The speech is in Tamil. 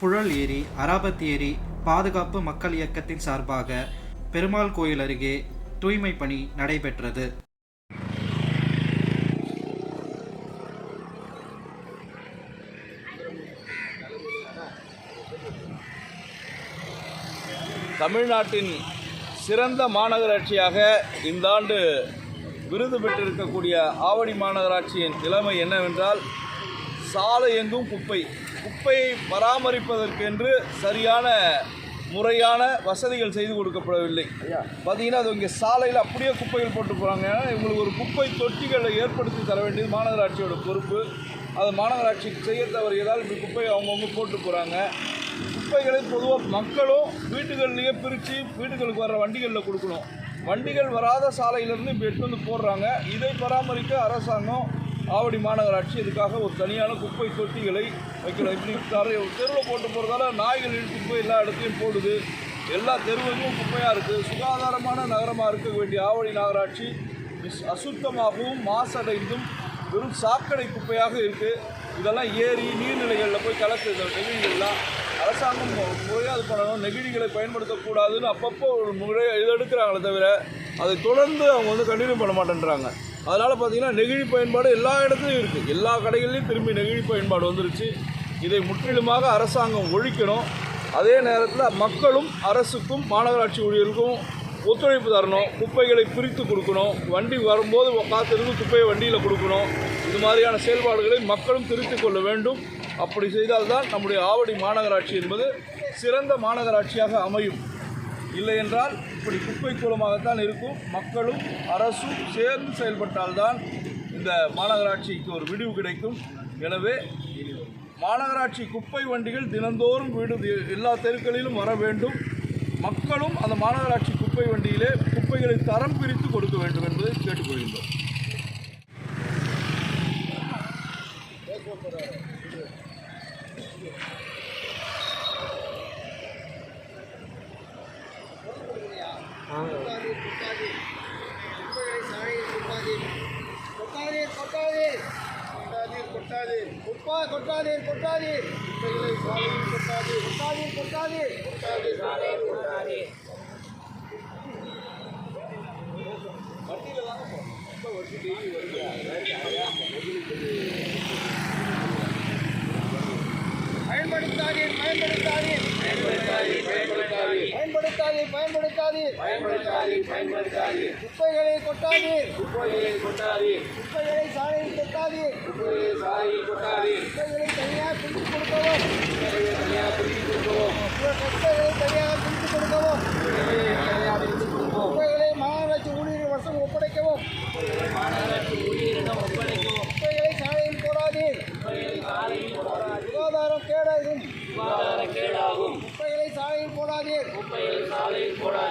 புழல் ஏரி அராபத் ஏரி பாதுகாப்பு மக்கள் இயக்கத்தின் சார்பாக பெருமாள் கோயில் அருகே தூய்மை பணி நடைபெற்றது. தமிழ்நாட்டின் சிறந்த மாநகராட்சியாக இந்த ஆண்டு விருது பெற்றிருக்கக்கூடிய ஆவடி மாநகராட்சியின் நிலைமை என்னவென்றால் சாலை எங்கும் குப்பை. குப்பையை பராமரிப்பதற்கென்று சரியான முறையான வசதிகள் செய்து கொடுக்கப்படவில்லை. பார்த்தீங்கன்னா அது இங்கே சாலையில் அப்படியே குப்பைகள் போட்டு போகிறாங்க இவங்களுக்கு ஒரு குப்பை தொட்டிகளை ஏற்படுத்தி தர வேண்டியது மாநகராட்சியோட பொறுப்பு. அது மாநகராட்சி செய்ய தவறியதால் இப்படி குப்பையை அவங்கவுங்க போட்டு போகிறாங்க குப்பைகளை பொதுவாக மக்களும் வீட்டுகள்லேயே பிரித்து வீட்டுகளுக்கு வர்ற வண்டிகளில் கொடுக்கணும். வண்டிகள் வராத சாலையிலேருந்து இப்போ எடுத்து வந்து போடுறாங்க. இதை பராமரிக்க அரசாங்கம் ஆவடி மாநகராட்சி இதுக்காக ஒரு தனியான குப்பை தொட்டிகளை வைக்கணும் இப்படி நிறைய தெருவில் போட்டு போகிறதால நாய்கள் இழுத்து போய் எல்லா இடத்துலையும் போடுது. எல்லா தெருவுகளும் குப்பையாக இருக்குது சுகாதாரமான நகரமாக இருக்க வேண்டிய ஆவடி நகராட்சி மிஸ் அசுத்தமாகவும் மாசடைந்தும் வெறும் சாக்கடை குப்பையாக இருக்குது இதெல்லாம் ஏரி நீர்நிலைகளில் போய் கலக்குது. இந்த நெகிழிகள்லாம். அரசாங்கம் முறையாக அது பண்ணணும். நெகிழிகளை பயன்படுத்தக்கூடாதுன்னு அப்பப்போ ஒரு முறையை இது எடுக்கிறாங்களே தவிர அதை தொடர்ந்து அவங்க வந்து கண்டினியூ பண்ண மாட்டேன்றாங்க. அதனால் பார்த்தீங்கன்னா நெகிழி பயன்பாடு எல்லா இடத்துலையும் இருக்குது எல்லா கடைகள்லையும் திரும்பி நெகிழி பயன்பாடு வந்துருச்சு. இதை முற்றிலுமாக அரசாங்கம் ஒழிக்கணும். அதே நேரத்தில் மக்களும் அரசுக்கும் மாநகராட்சி ஊழியர்களுக்கும் ஒத்துழைப்பு தரணும். குப்பைகளை பிரித்து கொடுக்கணும். வண்டி வரும்போது காத்திருந்து குப்பையை வண்டியில் கொடுக்கணும். இது மாதிரியான செயல்பாடுகளை மக்களும் திருத்திக் கொள்ள வேண்டும். அப்படி செய்தால்தான் நம்முடைய ஆவடி மாநகராட்சி என்பது சிறந்த மாநகராட்சியாக அமையும். இல்லை என்றால் இப்படி குப்பை கூலமாகத்தான் இருக்கும். மக்களும் அரசும் சேர்ந்து செயல்பட்டால்தான் இந்த மாநகராட்சிக்கு ஒரு விடிவு கிடைக்கும். எனவே மாநகராட்சி குப்பை வண்டிகள் தினந்தோறும் வீடு எல்லா தெருக்களிலும் வர வேண்டும். மக்களும் அந்த மாநகராட்சி குப்பை வண்டியிலே குப்பைகளை தரம் பிரித்து கொடுக்க வேண்டும் என்பதை கேட்டுக்கொள்கின்றோம். கொட்டாதீர் கொட்டாதீர் கொட்டாதீர் கொட்டாதீர் குப்பா கொட்டாதீர் கொட்டாதீர் குப்பைகளை சாலையில் கொட்டாதீர் கொட்டாதீர் கொட்டாதீர் கொட்டாதீர் சாலையில் கொட்டாதீர் பயன்படுத்தாதீர். பயன்படுத்தாதீர் பயன்படுத்தாதீர். பயன்படுத்தாதீர் பயன்படுத்தாதீர் பயன்படுத்தாதீர் பயன்படுத்தாதீர் குப்பைகளை கொட்டாதீர். குப்பைகளை கொட்டாதீர் குப்பைகளை சாலையில் கொட்டாதீர். குப்பைகளை சாலையில் கொட்டாதீர் குப்பைகளை தனியாக பிரித்து கொடுக்கவும். குப்பைகளை தனியாக பிரித்து கொடுக்கவும். குப்பைகளை தனியாக பிரித்து கொடுக்கவும் குப்பைகளை சுகாதார கேடாகும் குப்பைகளை சாலையில் போடாதீர் குப்பைகளை சாலையில் போடாதீர்